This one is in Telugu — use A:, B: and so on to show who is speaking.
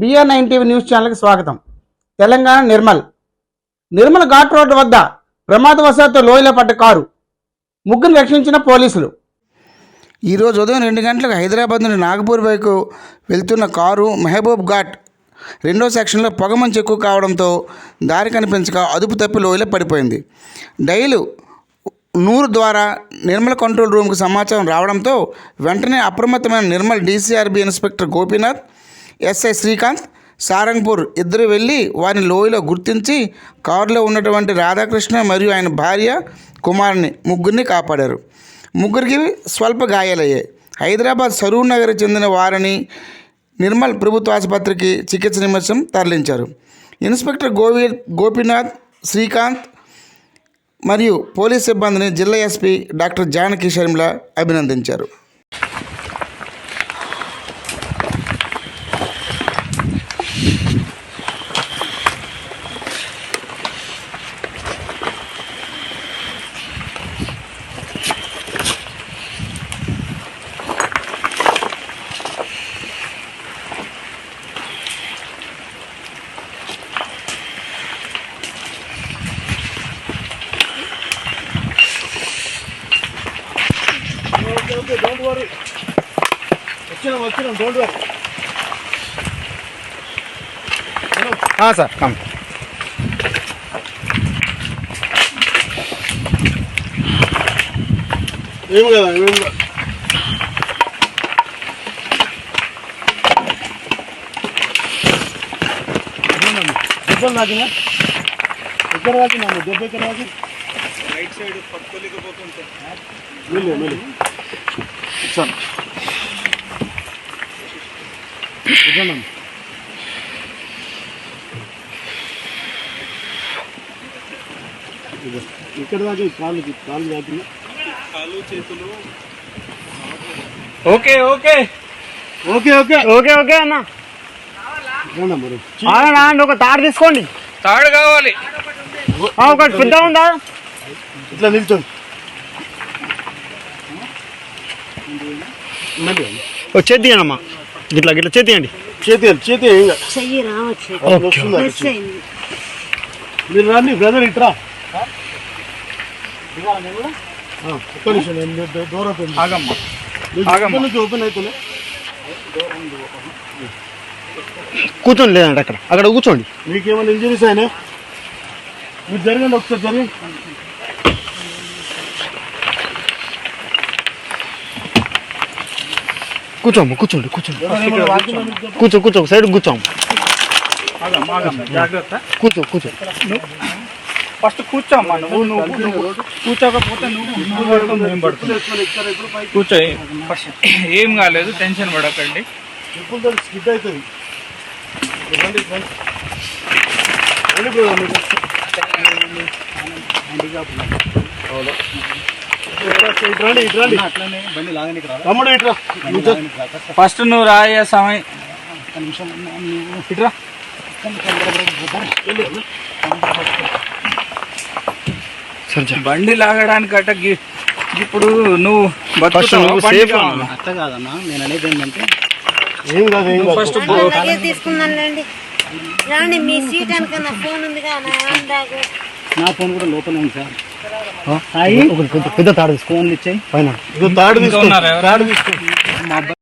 A: బిఆర్ నైన్ టీవీ న్యూస్ ఛానల్కి స్వాగతం. తెలంగాణ నిర్మల్. నిర్మల్ ఘాట్ రోడ్డు వద్ద ప్రమాదవశాత్తు లోయలో పడ్డ కారు. ముగ్గురు రక్షించిన పోలీసులు. ఈరోజు ఉదయం రెండు గంటలకు హైదరాబాద్ నుండి నాగపూర్ వైపు వెళ్తున్న కారు మెహబూబ్ ఘాట్ రెండో సెక్షన్లో పొగమంచు ఎక్కువ కావడంతో దారి కనిపించక అదుపు తప్పి లోయలో పడిపోయింది. డైలు నూరు ద్వారా నిర్మల్ కంట్రోల్ రూమ్కు సమాచారం రావడంతో వెంటనే అప్రమత్తమైన Nirmal DCRB inspector Gopinath SI Srikanth Sarangpur ఇద్దరు వెళ్ళి వారిని లోయలో గుర్తించి కారులో ఉన్నటువంటి రాధాకృష్ణ మరియు ఆయన భార్య కుమారుని ముగ్గురిని కాపాడారు. ముగ్గురికి స్వల్ప గాయాలయ్యాయి. హైదరాబాద్ సరూర్ నగర్ చెందిన వారిని నిర్మల్ ప్రభుత్వ ఆసుపత్రికి చికిత్స నిమర్శం తరలించారు. ఇన్స్పెక్టర్ గోవి గోపీనాథ్ శ్రీకాంత్ మరియు పోలీస్ సిబ్బందిని జిల్లా ఎస్పీ డాక్టర్ జానకి షర్మిల అభినందించారు.
B: సార్ కమ్
C: ఏం కదా ఏం కదా దెబ్బలు నాకినా ఎక్కడ తాకినా దెబ్బ ఎక్కడ తాకి రైట్ సైడ్ పట్టుకోలేకపోతుంటే. మెల్లి మెల్లి. ఇచ్చాను ఇచ్చాను ఇక్కడ దాకా కాళ్ళు కాళ్ళు తాకినా
B: okay okay.
C: Okay okay.
B: Okay okay అన్న. ఒక తాడు తీసుకోండి.
D: తాడు కావాలి.
B: ఆ, ఒకటి పెద్ద ఉందా?
C: ఇట్లా నిల్చోండి.
B: ఓ చేతి అమ్మా ఇట్లా ఇట్లా చేతి తీయండి.
C: చేతి చేతి మీరు రండి బ్రదర్ ఇట్రా ఒక్క నిమిషం చేస్తాను.
D: ఆగమ్మా. ఆగమ్మా.
C: ఓపెన్ అవుతుంది
B: కూర్చోండి లేదండి అక్కడ. అక్కడ కూర్చోండి.
C: మీకేమైనా ఇంజరీస్ అయినా? మీరు జరగండి ఒకసారి జరగండి
B: కూర్చోమ్మ కూర్చోండి కూర్చోండి. కూర్చో కూర్చో సైడ్
D: జాగ్రత్త.
B: కూర్చో కూర్చో.
D: ఫస్ట్ కూర్చోమ్మా నువ్వు నువ్వు నువ్వు. కూర్చోకపోతే నువ్వు నువ్వు పడుతుంది పడుతుంది.
C: పైకి
D: కూర్చో ఫస్ట్. ఏం కాలేదు టెన్షన్ పడకండి.
C: స్కిడ్ అవుతుంది అవునా? తమ్ముడు ఇట్రా.
D: ఫస్ట్ నువ్వు రాయ సమయం. ఇట్రా
B: సరే
D: బండి లాగడానికి అట గి- ఇప్పుడు నువ్వు
B: ఫస్ట్
D: బతుకుతావా?
B: నువ్వు
D: బండి
B: సేఫ్
D: కావాలా?
C: ఏం కాదు ఏం కాదు.
D: ఫస్ట్
E: రండి రండి మీ సీట్ వెనక నా ఫోన్ ఉంది కదా నా హ్యాండ్ బ్యాగ్
B: ఒకటి పెద్ద పెద్ద తాడు తీసుకో. పైన.
C: ఇదో తాడు తీసుకో? తాడు తీసుకో.